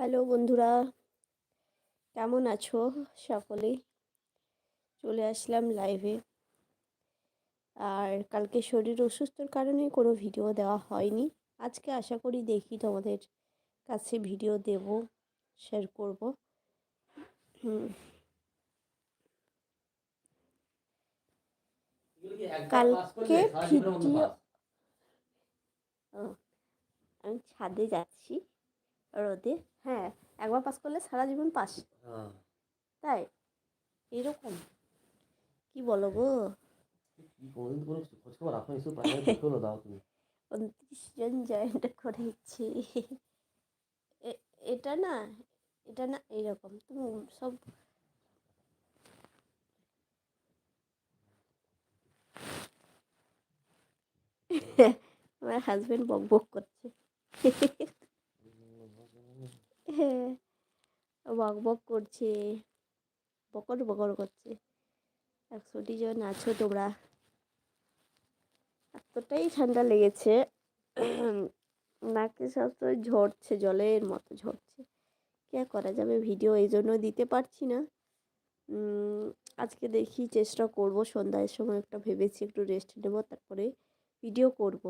Hello বন্ধুরা, কেমন আছো সকলেই চলে আসলাম লাইভে আর কালকে শরীর অসুস্থর কারণে কোনো ভিডিও দেওয়া হয়নি। আজকে আশা করি দেখি তোমাদের কাছে ভিডিও দেব শেয়ার করব। কালকে ভিডিও আমি ছাদে যাচ্ছি রোদে। হ্যাঁ একবার পাস করলে সারা জীবন পাস হ্যাঁ। তাই? এরকম। কি বলো গো? উনত্রিশ জন জয়েন্ট করেছি। এটা না এটা না এইরকম তুমি সব আমার হাজবেন্ড বক বক করছে। বক বক করছে। বকর বকর করছে। একশোটি জন আছো তোমরা। এতটাই ঠান্ডা লেগেছে। নাকে সবসময় ঝরছে, জলের মতো ঝরছে। কি করা যাবে? ভিডিও এই জন্য দিতে পারছি না। আজকে দেখি চেষ্টা করব। সন্ধ্যার সময় একটা ভেবেছি একটু রেস্ট নেব, তারপরে ভিডিও করব।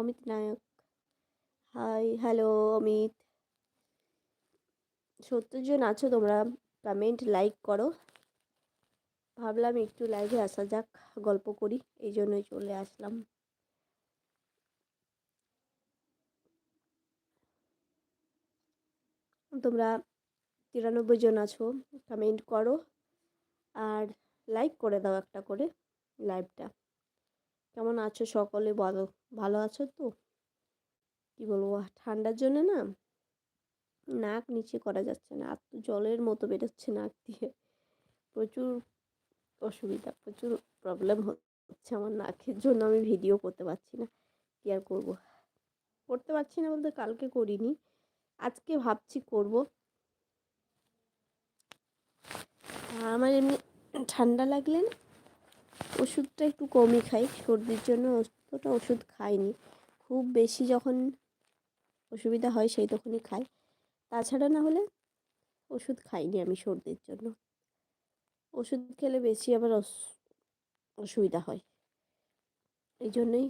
অমিত নায়ক হাই হ্যালো অমিত সত্তর জন আছো তোমরা? কমেন্ট লাইক করো। ভাবলাম একটু লাইভে আসা যাক, গল্প করি, এই জন্যই চলে আসলাম। তোমরা তিরানব্বই জন আছো কমেন্ট করো, আর লাইক করে দাও একটা করে লাইভটা কেমন আছো সকলে বলো? ভালো আছো তো? কী বলব ঠান্ডার জন্য না নাক নিচে করা যাচ্ছে না, আর তো জলের মতো বেরোচ্ছে নাক দিয়ে। প্রচুর অসুবিধা, প্রচুর প্রবলেম হচ্ছে আমার নাকের জন্য, আমি ভিডিও করতে পারছি না, কী আর করব? করতে পারছি না বলতে কালকে করিনি, আজকে ভাবছি করব। আমার এমনি ঠান্ডা লাগলে না ওষুধটা একটু কমই খাই, সর্দির জন্য অতটা ওষুধ খাইনি, খুব বেশি যখন অসুবিধা হয় সেই তখনই খাই। তাছাড়া না হলে ওষুধ খাইনি আমি সর্দির জন্য। ওষুধ খেলে বেশি আবার অস- অসুবিধা হয়। এই জন্যই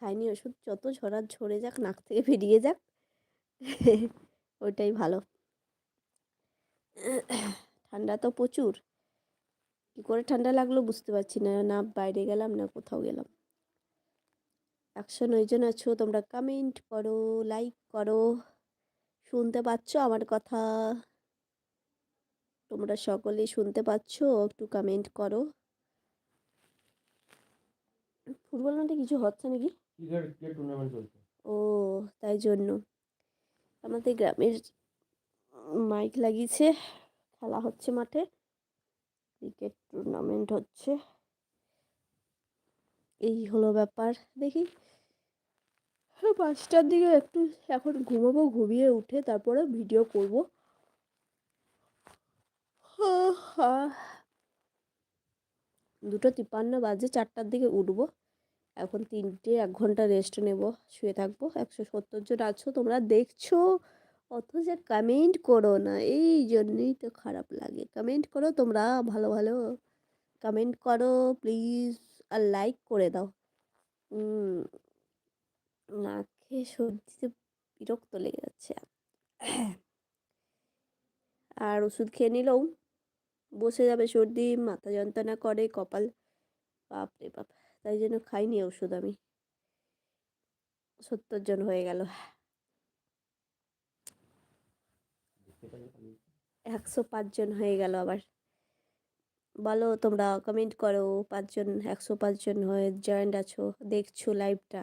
খাইনি ওষুধ। যত ঝরার ঝরে যাক, নাক থেকে বেরিয়ে যাক, ওইটাই ভালো। ঠান্ডা তো প্রচুর। কী করে ঠান্ডা লাগল বুঝতে পারছি না। না বাইরে গেলাম, না কোথাও গেলাম। একশো নয় জন আছো। তোমরা কমেন্ট করো লাইক করো। শুনতে পাচ্ছ আমার কথা? তোমরা সকলে শুনতে পাচ্ছ? একটু কমেন্ট করো। ফুটবল মাঠে কিছু হচ্ছে নাকি? ও তাই জন্য। আমাদের গ্রামের মাইক লাগিয়েছে। খেলা হচ্ছে মাঠে। ক্রিকেট টুর্নামেন্ট হচ্ছে। এই হলো ব্যাপার। দেখি। হ্যাঁ পাঁচটার দিকে একটু এখন ঘুমাবো, ঘুমিয়ে উঠে তারপরে ভিডিও করব। দুটো তিপ্পান্ন বাজে, চারটার দিকে উঠবো। এখন তিনটে, এক ঘণ্টা রেস্ট নেব। শুয়ে থাকব। একশো সত্তর জন আছো, তোমরা দেখছ? অথচ কমেন্ট করো না। এই জন্যই তো খারাপ লাগে। কমেন্ট করো, তোমরা ভালো ভালো কমেন্ট করো প্লিজ আর লাইক করে দাও। উম, নাকে সর্দিতে বিরক্ত লেগে যাচ্ছে। আর ওষুধ খেয়ে নিলেও বসে যাবে সর্দি মাথা যন্ত্রণা করে কপাল বাপ রে বাপ। তাই জন্য খাইনি ওষুধ আমি। সত্তর জন হয়ে গেল। একশো পাঁচজন হয়ে গেল আবার। বলো তোমরা কমেন্ট করো, পাঁচজন, একশো পাঁচজন হয়ে জয়েন্ট আছো, দেখছ লাইভটা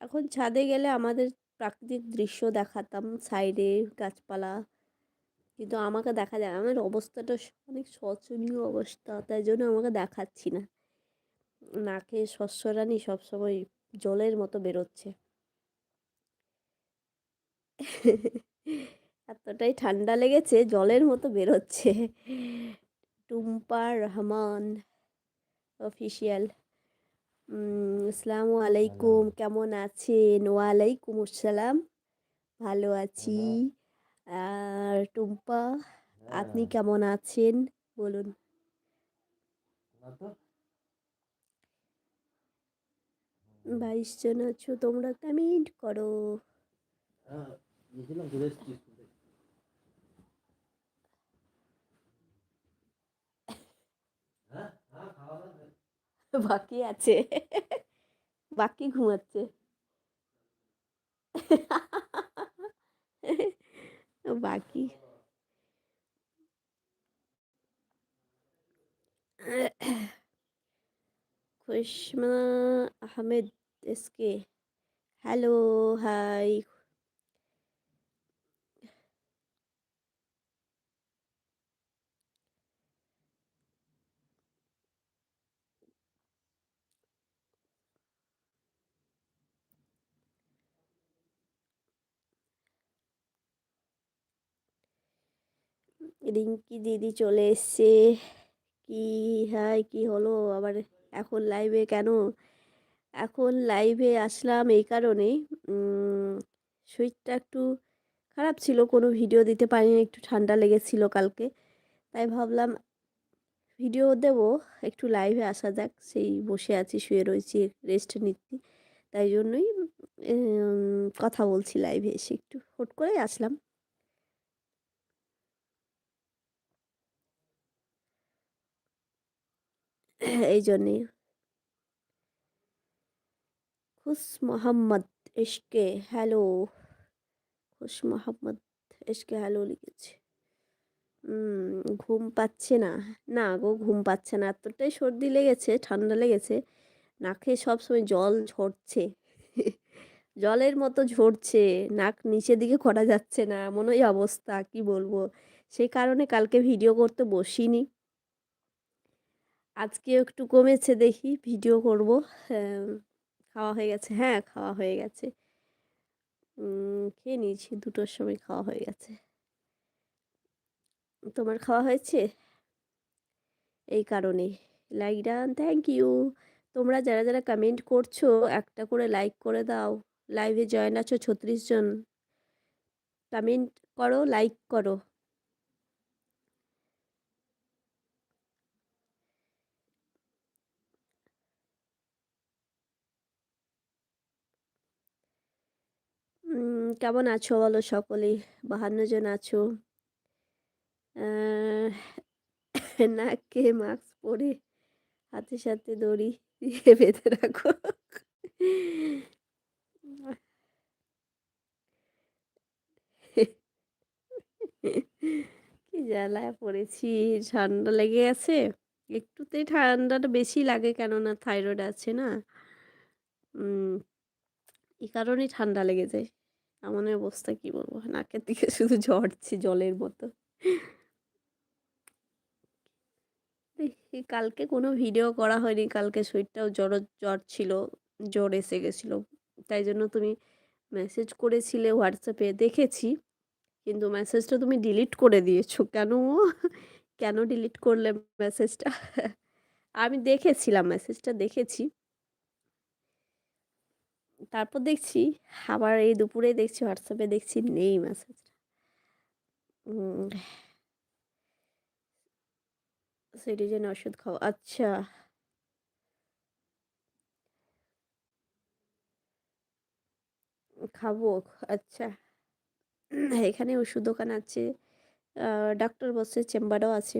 এখন ছাদে গেলে আমাদের প্রাকৃতিক দৃশ্য দেখাতাম, সাইডে গাছপালা, কিন্তু আমাকে দেখা যায়। আমার অবস্থাটা অনেক শোচনীয় অবস্থা, তাই জন্য আমাকে দেখাচ্ছি না নাকে শস্যরানি সবসময় জলের মতো বেরোচ্ছে এতটাই ঠান্ডা লেগেছে জলের মতো বেরোচ্ছে। টুম্পা রহমান অফিসিয়াল। আসসালামু আলাইকুম কেমন আছেন? ওয়ালাইকুম আসসালাম। ভালো আছি। আর টুম্পা আপনি হ্যাঁ কেমন আছেন? বলুন। বাইশ জন আছো তোমরা কমেন্ট করো হ্যাঁ গেছিলাম চলে এসেছি স্কুল থেকে হ্যাঁ হ্যাঁ খাওয়া দাওয়া বাকি আছে। বাকি ঘুমাচ্ছে। বাকি। Khushma Ahmed SK. Hello hi Rinki দিদি চলে এসছে। কি হাই কি হলো? আবার এখন লাইভে কেন? এখন লাইভে আসলাম এই কারণেই শরীরটা একটু খারাপ ছিল, কোনো ভিডিও দিতে পারিনি, একটু ঠান্ডা লেগেছিল কালকে। তাই ভাবলাম ভিডিও দেব, একটু লাইভে আসা যাক। সেই বসে আছি, শুয়ে রয়েছি রেস্ট নিচ্ছি। তাই জন্যই কথা বলছি লাইভে এসে। একটু হুট করেই আসলাম। এই জন্যে। খুশ মোহাম্মদ এসকে হ্যালো। খুশ মোহাম্মদ এসকে হ্যালো লিখেছে। ঘুম পাচ্ছে না। না গো, ঘুম পাচ্ছে না। এতটাই সর্দি লেগেছে, ঠান্ডা লেগেছে। নাকে সবসময় জল ঝরছে। জলের মতো ঝরছে। নাক নিচের দিকে করা যাচ্ছে না। এমনই অবস্থা, কি বলব? সেই কারণে কালকে ভিডিও করতে বসিনি। আজকে একটু কমেছে দেখি ভিডিও করব। হ্যাঁ, খাওয়া হয়ে গেছে। হ্যাঁ খাওয়া হয়ে গেছে। খেয়ে নিয়েছি দুটোর সময় খাওয়া হয়ে গেছে। তোমার খাওয়া হয়েছে? এই কারণে লাইক ডান থ্যাংক ইউ তোমরা যারা যারা কমেন্ট করছ একটা করে লাইক করে দাও। লাইভে জয়েন আছো ছত্রিশ জন। কমেন্ট করো লাইক করো। কেমন আছো বলো সকলেই? বাহান্ন জন আছো। আহ, নাকে মাস্ক পরে হাতে সাথে দড়ি দিয়ে বেঁধে রাখো। কি জ্বালায় পড়েছি ঠান্ডা লেগে গেছে। একটুতেই ঠান্ডাটা বেশি লাগে কেননা থাইরয়েড আছে না। এই কারণেই ঠান্ডা লেগে যায়। এমন অবস্থা কি বলব? নাকের দিকে শুধু ঝরছে জলের মতো। কালকে কোনো ভিডিও করা হয়নি, কালকে শরীরটাও জ্বর জ্বর ছিল, জ্বর এসে গেছিল। তাই জন্য তুমি মেসেজ করেছিলে হোয়াটসঅ্যাপে দেখেছি। কিন্তু মেসেজটা তুমি ডিলিট করে দিয়েছ। কেন কেন ডিলিট করলে মেসেজটা আমি দেখেছিলাম মেসেজটা দেখেছি। তারপর দেখছি আবার এই দুপুরে দেখছি হোয়াটসঅ্যাপে দেখছি নেই মেসেজটা সিটিজেন ওষুধ খাও আচ্ছা। খাব আচ্ছা। এখানে ওষুধ দোকান আছে ডাক্তার বসে চেম্বারও আছে।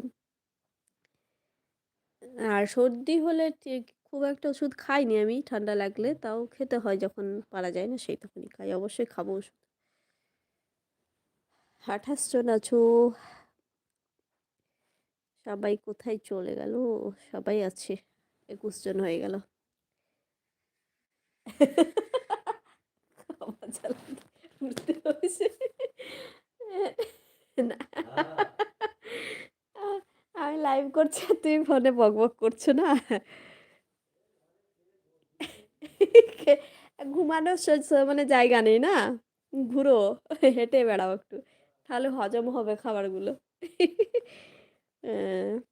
আর সর্দি হলে ঠিক খুব একটা ওষুধ খাইনি আমি ঠান্ডা লাগলে তাও খেতে হয় যখন পারা যায় না সেই তখনই খাই অবশ্যই খাব ওষুধ। আঠাশ জন আছো সবাই কোথায় চলে গেল? সবাই আছে একুশ জন হয়ে গেল। উঠতে হয়েছে না। আমি লাইভ করছি তুমি ফোনে বক বক করছ না? ঘুমানোর মানে জায়গা নেই না? ঘুরো, হেঁটে বেড়াও একটু। তাহলে হজম হবে খাবারগুলো।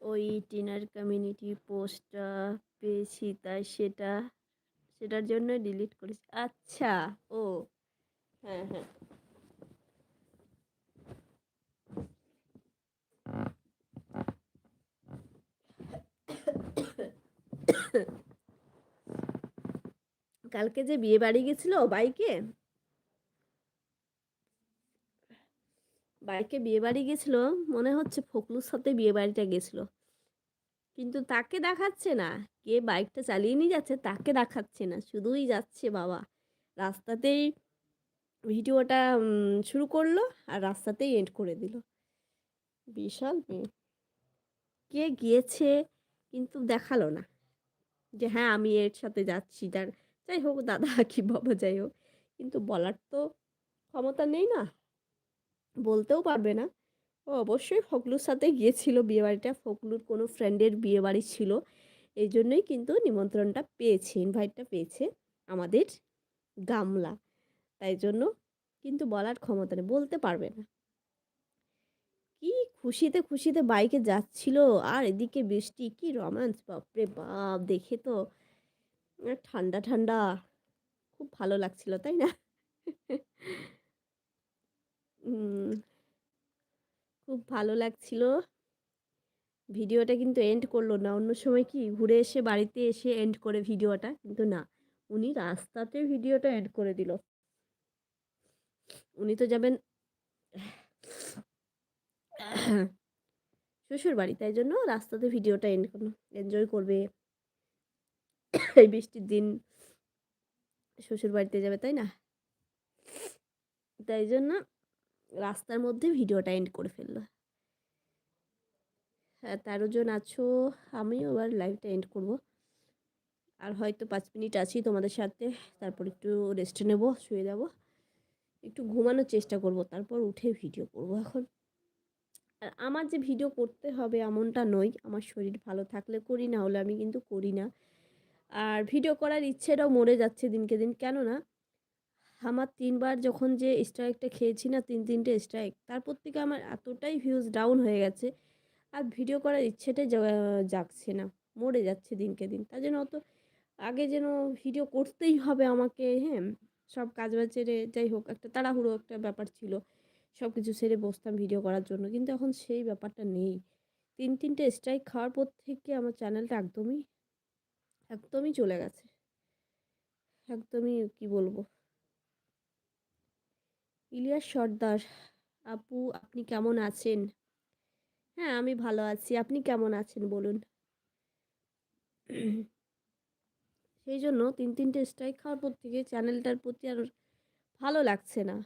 ওই টিনার কমিউনিটি পোস্টটা পেয়েছি, তাই সেটা, সেটার জন্য ডিলিট করেছি। আচ্ছা ও। হ্যাঁ হ্যাঁ। কালকে যে বিয়ে বাড়ি গেছিল বাইকে? বাইকে বিয়ে বাড়ি গেছিল, মনে হচ্ছে ফখরুর সাথে বিয়ে বাড়িটা গেছিল। কিন্তু তাকে দেখাচ্ছে না। কে বাইকটা চালিয়ে নিয়ে যাচ্ছে তাকে দেখাচ্ছে না। শুধুই যাচ্ছে বাবা। রাস্তাতেই ভিডিওটা শুরু করল আর রাস্তাতেই এন্ড করে দিল। বিশাল মেয়ে। কে গিয়েছে কিন্তু দেখাল না। যে হ্যাঁ আমি এর সাথে যাচ্ছি তার যাই হোক, দাদা কি বাবা যাই হোক। কিন্তু বলার তো ক্ষমতা নেই না। বলতেও পারবে না। ও অবশ্যই ফকলুর সাথে গিয়েছিল বিয়েবাড়িটা। ফকলুর কোনো ফ্রেন্ডের বিয়েবাড়ি ছিল। এই জন্যই কিন্তু নিমন্ত্রণটা পেয়েছে ইনভাইটটা পেয়েছে আমাদের গামলা। তাই জন্য কিন্তু বলার ক্ষমতা নেই। বলতে পারবে না। কি খুশিতে খুশিতে বাইকে যাচ্ছিল? আর এদিকে বৃষ্টি, কি রোম্যান্স বাপরে বাপ! দেখে তো ঠান্ডা ঠান্ডা। খুব ভালো লাগছিল, তাই না? খুব ভালো লাগছিল। ভিডিওটা কিন্তু এন্ড করল না। অন্য সময় কি ঘুরে এসে, বাড়িতে এসে এন্ড করে ভিডিওটা? কিন্তু না, উনি রাস্তাতে ভিডিওটা এন্ড করে দিল। উনি তো যাবেন শ্বশুর বাড়ি তাই জন্য রাস্তাতে ভিডিওটা এন্ড এনজয় করবে। এই বৃষ্টির দিন শ্বশুর বাড়িতে যাবে, তাই না? তাই জন্য রাস্তার মধ্যে ভিডিওটা এন্ড করে ফেলল। হ্যাঁ তেরো জন আছো, আমিও এবার লাইভটা এন্ড করব। আর হয়তো পাঁচ মিনিট আছি তোমাদের সাথে, তারপর একটু রেস্ট নেব, শুয়ে যাব। একটু ঘুমানোর চেষ্টা করব, তারপর উঠে ভিডিও করব এখন। আর আমার যে ভিডিও করতে হবে এমনটা নয়। আমার শরীর ভালো থাকলে করি, না হলে আমি কিন্তু করি না। আর ভিডিও করার ইচ্ছেটাও মরে যাচ্ছে দিনকে দিন। কেননা, আমার তিনবার যখন যে স্ট্রাইকটা খেয়েছি না, তিন তিনটে স্ট্রাইক তারপর থেকে আমার এতটাই ভিউজ ডাউন হয়ে গেছে। আর ভিডিও করার ইচ্ছেটাই জাগছে না, মরে যাচ্ছে দিনকে দিন। তার জন্য অত আগে যেন ভিডিও করতেই হবে আমাকে হ্যাঁ সব কাজ বাজ যাই হোক, একটা তাড়াহুড়ো একটা ব্যাপার ছিল। সব কিছু ছেড়ে বসতাম ভিডিও করার জন্য। কিন্তু এখন সেই ব্যাপারটা নেই। তিন, তিনটে স্ট্রাইক খাওয়ার পর থেকে আমার চ্যানেলটা একদমই একদমই চলে গেছে। একদমই কি বলব? ইলিয়াস সর্দার, আপু, আপনি কেমন আছেন? হ্যাঁ আমি ভালো আছি। আপনি কেমন আছেন বলুন? সেই জন্য তিন, তিনটে স্ট্রাইক খাওয়ার পর থেকে চ্যানেলটার প্রতি আর ভালো লাগছে না।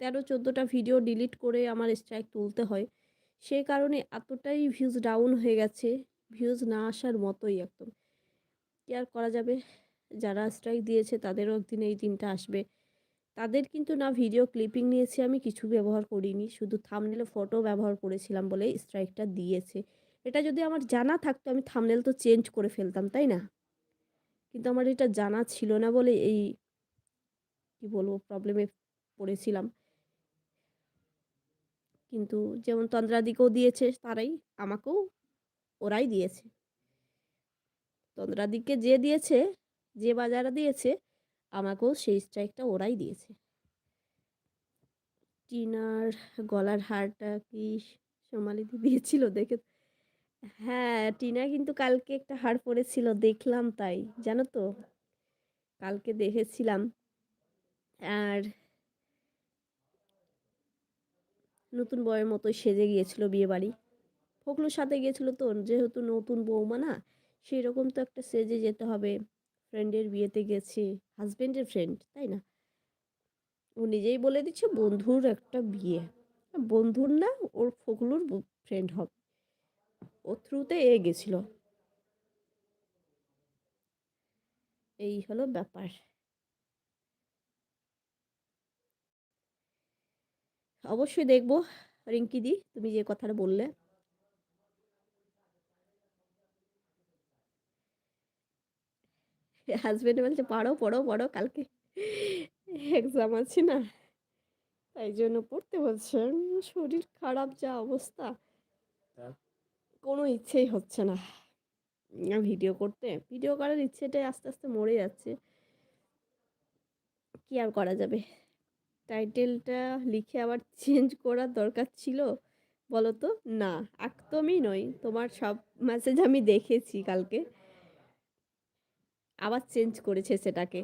তেরো চোদ্দোটা ভিডিও ডিলিট করে আমার স্ট্রাইক তুলতে হয়। সেই কারণে এতটাই ভিউজ ডাউন হয়ে গেছে ভিউজ না আসার মতোই একদম। কি আর করা যাবে? যারা স্ট্রাইক দিয়েছে তাদেরও একদিন এই দিনটা আসবে। তাদের কিন্তু না ভিডিও ক্লিপিং নিয়েছি আমি, কিছু ব্যবহার করিনি। শুধু থামনেলে ফটো ব্যবহার করেছিলাম বলে স্ট্রাইকটা দিয়েছে। এটা যদি আমার জানা থাকতো, আমি থামনেল তো চেঞ্জ করে ফেলতাম, তাই না? কিন্তু আমার এটা জানা ছিল না বলে এই, কি বলব প্রবলেমে পড়েছিলাম। কিন্তু যেমন তন্দ্রাদিকেও দিয়েছে তারাই, আমাকেও ওরাই দিয়েছে। তন্দ্রাদিকে যে দিয়েছে, যে বাজারে দিয়েছে, আমাকেও সেই স্ট্রাইকটা ওরাই দিয়েছে। টিনার গলার হারটা কি সোমালিদি দিয়েছিল দেখে? হ্যাঁ টিনা কিন্তু কালকে একটা হার পরেছিল, দেখলাম তাই, জানো তো? কালকে দেখেছিলাম। আর নতুন বউয়ের মতো সেজে গিয়েছিল বিয়ে বাড়ি ফকলুর সাথে গিয়েছিল তো, যেহেতু নতুন বৌমা না সেই রকম তো একটা সেজে যেতে হবে। ফ্রেন্ডের বিয়েতে গেছে, হাজবেন্ডের ফ্রেন্ড, তাই না? ও নিজেই বলে দিচ্ছে, বন্ধুর একটা বিয়ে। বন্ধুর না, ওর ফকলুর ফ্রেন্ড হবে। ও থ্রুতে এ গেছিল। এই হলো ব্যাপার। অবশ্যই দেখব। রিঙ্কি দি তুমি যে কথাটা বললে। হাজবেন্ড বলছে পারো পড়ো পড়ো কালকে এক্সাম আছে না? তাই জন্য পড়তে বলছে। শরীর খারাপ যা অবস্থা। কোনো ইচ্ছেই হচ্ছে না। ভিডিও করতে। ভিডিও করার ইচ্ছেটাই আস্তে আস্তে মরে যাচ্ছে। কি আর করা যাবে? টাইটেলটা লিখে আবার চেঞ্জ করার দরকার ছিল বলো তো না একদমই নয় তোমার সব মেসেজ আমি দেখেছি কালকে। আবার চেঞ্জ করেছে সেটাকে।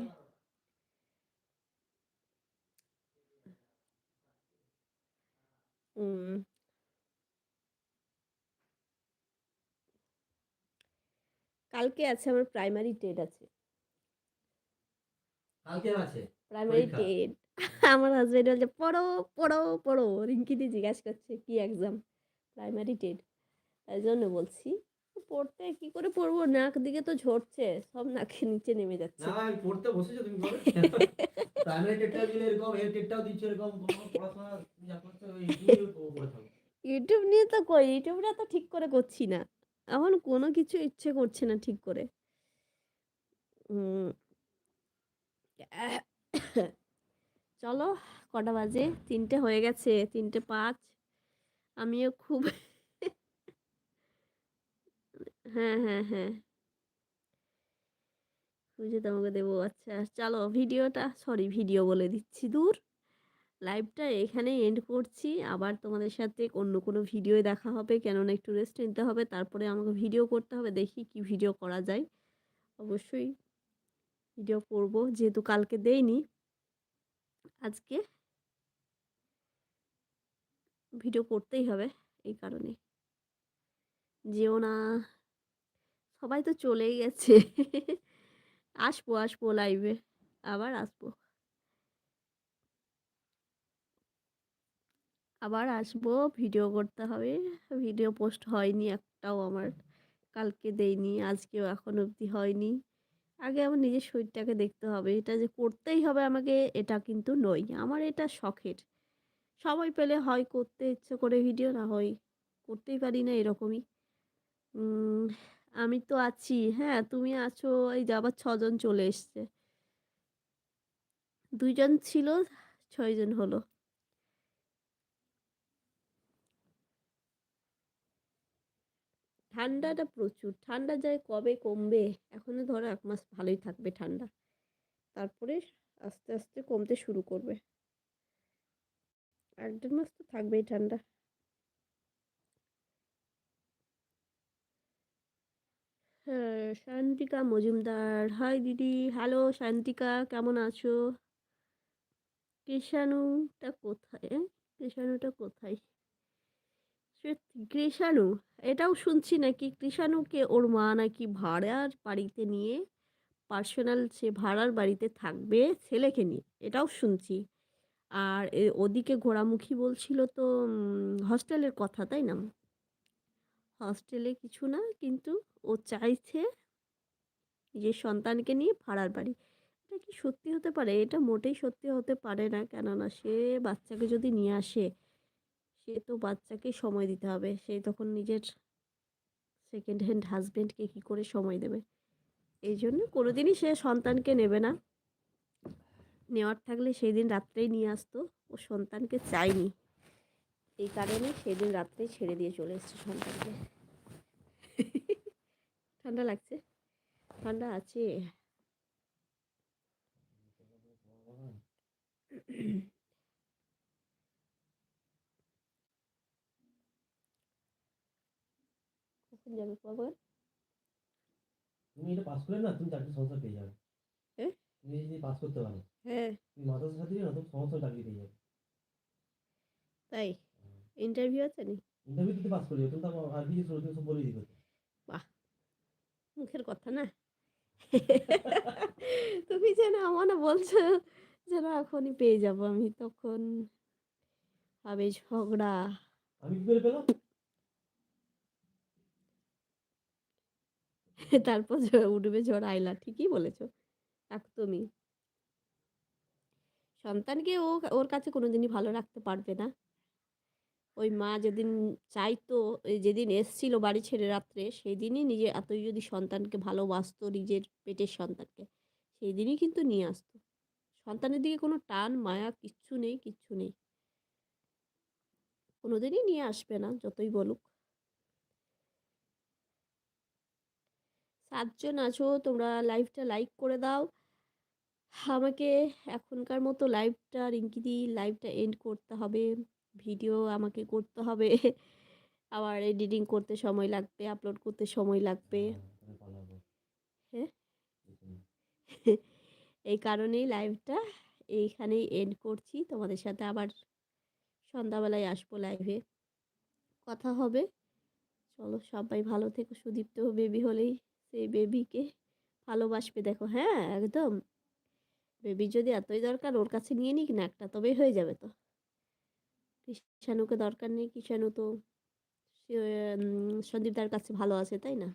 কালকে আছে আমার প্রাইমারি টেট আছে। কালকে আছে? প্রাইমারি? টেট আমার হাজবেন্ড বলছে পড়ো পড়ো পড়ো। রিঙ্কি দি জিজ্ঞাসা করছে কি এক্সাম প্রাইমারি টেট। তাই জন্য বলছি পড়তে কি করে পড়ব? নাক দিকে তো ঝরছে সব নাকে নিচে নেমে যাচ্ছে। না আমি পড়তে বসেছো তুমি করে প্রাইমারি টেটটাও দিলে এরকম এর টেটটাও দিচ্ছে এরকম পড়াশোনা যা করছ ওই ইউটিউবে করে থাকো ইউটিউব নিয়ে তো কই? ইউটিউবটা তো ঠিক করে করছি না। এখন কোনো কিছু ইচ্ছে করছে না ঠিক করে। চলো কটা বাজে? তিনটে হয়ে গেছে, তিনটে পাঁচ। আমিও খুব হ্যাঁ হ্যাঁ হ্যাঁ। খুঁজে তোমাকে দেবো আচ্ছা চলো ভিডিওটা সরি ভিডিও বলে দিচ্ছি, দূর। লাইভটা এখানে এন্ড করছি। আবার তোমাদের সাথে অন্য কোনো ভিডিও দেখা হবে, কেননা একটু রেস্ট নিতে হবে, তারপরে আমাকে ভিডিও করতে হবে, দেখি কি ভিডিও করা যায়। অবশ্যই ভিডিও করব, যেহেতু কালকে দেইনি। আজকে ভিডিও করতেই হবে এই কারণে। যেও না। সবাই তো চলেই গেছে। আসব আসব লাইভে আবার আসব। আবার আসব। ভিডিও করতে হবে। ভিডিও পোস্ট হয়নি একটাও আমার। কালকে দেইনি, আজকেও এখন অবধি হয়নি। আগে আমার নিজের শরীরটাকে দেখতে হবে। এটা যে করতেই হবে আমাকে, এটা কিন্তু নয়। আমার এটা শখের। সবাই পেলে হয় করতে ইচ্ছে করে ভিডিও না হয় করতেই পারি না এরকমই। আমি তো আছি হ্যাঁ? তুমি আছো, এই আবার ছজন চলে এসছে। দুইজন ছিল, ছয়জন হলো। ঠান্ডাটা প্রচুর। ঠান্ডা যায় কবে কমবে? এখনও ধরো এক মাস ভালোই থাকবে ঠান্ডা। তারপরে আস্তে আস্তে কমতে শুরু করবে। এক দেড় মাস তো থাকবেই ঠান্ডা। হ্যাঁ শান্তিকা মজুমদার। হাই দিদি। হ্যালো, শান্তিকা। কেমন আছো? কৃষাণুটা কোথায়? কৃষাণুটা কোথায়? কৃষাণু, এটাও শুনছি নাকি কৃষাণুকে ওর মা নাকি ভাড়ার বাড়িতে নিয়ে পার্সোনাল সে ভাড়ার বাড়িতে থাকবে ছেলেকে নিয়ে, এটাও শুনছি। আর ওদিকে ঘোড়ামুখী বলছিল তো হস্টেলের কথা, তাই না? হস্টেলে কিছু না, কিন্তু ও চাইছে নিজের সন্তানকে নিয়ে ভাড়ার বাড়ি। এটা কি সত্যি হতে পারে? এটা মোটেই সত্যি হতে পারে না, কেননা সে বাচ্চাকে যদি নিয়ে আসে সে তো বাচ্চাকে সময় দিতে হবে। সে তখন নিজের সেকেন্ড হ্যান্ড হাজব্যান্ডকে কী করে সময় দেবে? এই জন্য কোনোদিনই সে সন্তানকে নেবে না। নেওয়ার থাকলে সেই দিন রাত্রেই নিয়ে আসতো। ও সন্তানকে চায়নি। এই কারণে সেই দিন রাত্রেই ছেড়ে দিয়ে চলে এসছে সন্তানকে। ঠান্ডা লাগছে? ঠান্ডা আছে? কখন যাবে তুমি এটা পাস করে না তুমি চাকরি সংসার পেয়ে যাবে। এ? তুমি যদি পাস করতে পারো। হ্যাঁ। তুমি মাদ্রাসার সাথে না তুমি সমস্ত চাকরি পেয়ে যাবে। তাই? ইন্টারভিউ আছে নি? ইন্টারভিউ দিতে পাস তুমি তো আর কিছু তুমি সব বলে দিবে। মুখের কথা না? তুমি যেন আমার না বলছো যেন এখনই পেয়ে যাব আমি তখন হবে ঝগড়া আমি কি করে পেলাম? তারপর উঠবে ঝড় আইলা ঠিকই বলেছ। একদমই সন্তানকে ও, ওর কাছে কোনোদিনই ভালো রাখতে পারবে না। ওই মা যেদিন চাইতো যেদিন এসছিল বাড়ি ছেড়ে রাত্রে সেই দিনই নিজে এতই যদি সন্তানকে ভালোবাসতো, নিজের পেটের সন্তানকে সেই দিনই কিন্তু নিয়ে আসতো। সন্তানের দিকে কোনো টান, মায়া কিচ্ছু নেই কিচ্ছু নেই। কোনোদিনই নিয়ে আসবে না, যতই বলুক। সাতজন আছো তোমরা লাইভটা লাইক করে দাও। আমাকে এখনকার মতো লাইভটা রিঙ্কিদি লাইভটা এন্ড করতে হবে। ভিডিও আমাকে করতে হবে। আবার এডিটিং করতে সময় লাগবে আপলোড করতে সময় লাগবে। হ্যাঁ এই কারণেই লাইভটা এইখানেই এন্ড করছি। তোমাদের সাথে আবার সন্ধ্যাবেলায় আসব লাইভে কথা হবে। চলো সবাই ভালো থেকো সুদীপ্ত বেবি হলেই। সেই বেবিকে ভালোবাসবে, দেখো হ্যাঁ একদম। বেবি যদি এতই দরকার ওর কাছে নিয়ে নিক না, একটা তবেই হয়ে যাবে তো। কৃষাণুকে দরকার নেই কৃষাণু তো সন্দীপদার কাছে ভালো আছে, তাই না?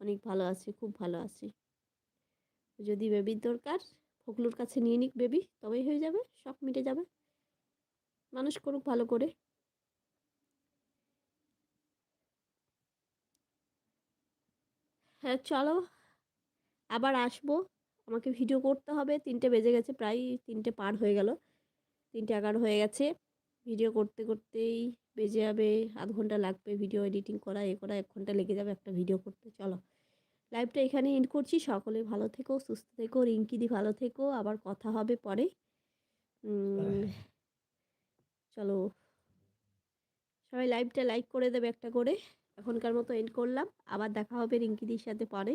অনেক ভালো আছে, খুব ভালো আছে। যদি বেবির দরকার, ফকলুর কাছে নিয়ে নিক বেবি, তবেই হয়ে যাবে, সব মিটে যাবে। মানুষ করুক ভালো করে। হ্যাঁ চলো। আবার আসব। আমাকে ভিডিও করতে হবে। তিনটে বেজে গেছে প্রায় তিনটে পার হয়ে গেল। তিনটে এগারো হয়ে গেছে। ভিডিও করতে করতেই বেজে যাবে। আধ ঘণ্টা লাগবে ভিডিও এডিটিং করা এ করা এক ঘণ্টা লেগে যাবে একটা ভিডিও করতে। চলো। লাইভটা এখানে এন্ড করছি। সকলে ভালো থেকো সুস্থ থেকো রিঙ্কিদি ভালো থেকো। আবার কথা হবে পরে। চলো। সবাই লাইভটা লাইক করে দেবে একটা করে। এখনকার মতো এন্ড করলাম। আবার দেখা হবে রিঙ্কিদির সাথে পরে।